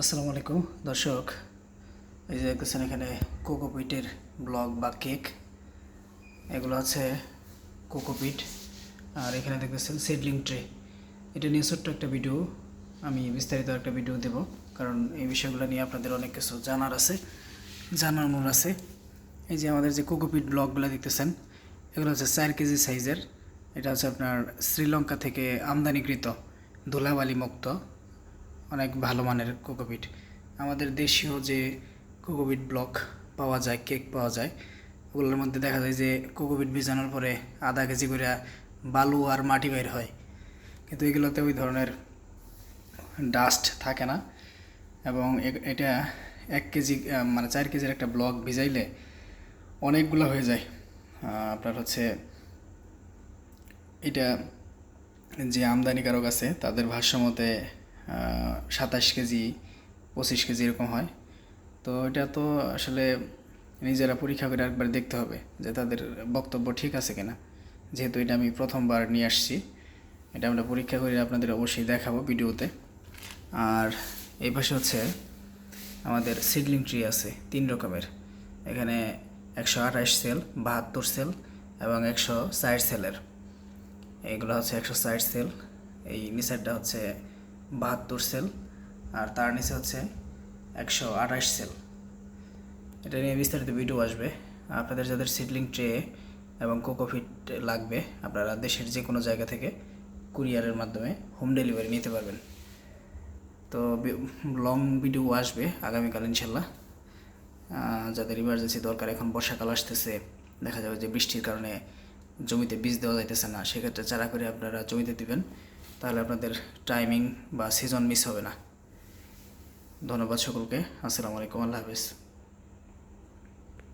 আসসালামু আলাইকুম। দর্শক, এই যে দেখতেছেন এখানে কোকোপিটের ব্লগ বা কেক। এগুলো আছে কোকোপিট আর এখানে দেখতেছেন সিডলিং ট্রে এটা নিয়ে ছোট্ট একটা ভিডিও আমি বিস্তারিত একটা ভিডিও দেব। কারণ এই বিষয়গুলো নিয়ে আপনাদের অনেক কিছু জানার আছে জানানোর আছে। এই যে আমাদের যে কোকোপিট ব্লগগুলো দেখতেছেন, এগুলো হচ্ছে চার কেজি সাইজের। এটা হচ্ছে আপনার শ্রীলঙ্কা থেকে আমদানিকৃত ধুলাবালি মুক্ত অনেক ভালো মানের কোকোপিট আমাদের দেশীয় যে কোকোপিট ব্লক পাওয়া যায় কেক পাওয়া যায়, ওগুলোর মধ্যে দেখা যায় যে কোকোপিট ভিজানোর পরে আধা কেজি করে বালু আর মাটি বের হয়। কিন্তু এগুলোতে ওই ধরনের ডাস্ট থাকে না। এবং এটা এক কেজি মানে চার কেজির একটা ব্লক ভিজাইলে অনেকগুলো হয়ে যায়। আপনার হচ্ছে এটা যে আমদানিকারক আছে, তাদের ভাষ্যমতে সাতাশ কেজি, পঁচিশ কেজি এরকম হয়। তো এটা তো আসলে নিজেরা পরীক্ষা করে একবার দেখতে হবে যে তাদের বক্তব্য ঠিক আছে কিনা। যেহেতু এটা আমি প্রথমবার নিয়ে আসছি, এটা আমরা পরীক্ষা করে আপনাদের অবশ্যই দেখাবো ভিডিওতে। আর এই পাশে হচ্ছে আমাদের সিডলিং ট্রি আছে, তিন রকমের। এখানে একশো আঠাশ সেল বাহাত্তর সেল এবং একশো ষাট সেলের এইগুলো হচ্ছে একশো ষাট সেল এই নিচেরটা হচ্ছে বাহাত্তর সেল, আর তার নিচে হচ্ছে একশো আঠাশ সেল। এটা নিয়ে বিস্তারিত ভিডিও আসবে। আপনাদের যাদের সিডলিং ট্রে এবং কোকোফিট লাগবে, আপনারা দেশের যে কোনো জায়গা থেকে কুরিয়ারের মাধ্যমে হোম ডেলিভারি নিতে পারবেন। তো লং ভিডিও আসবে আগামীকাল ইনশাল্লাহ। যাদের ইমার্জেন্সি দরকার, এখন বর্ষাকাল আসতেছে, দেখা যাবে যে বৃষ্টির কারণে জমিতে বীজ দেওয়া যাইতেছে না, সেক্ষেত্রে চারা করে আপনারা জমিতে দিবেন। তাহলে আপনাদের টাইমিং বা সিজন মিস হবে না। ধন্যবাদ সকলকে। আসসালামু আলাইকুম। আল্লাহ হাফিজ।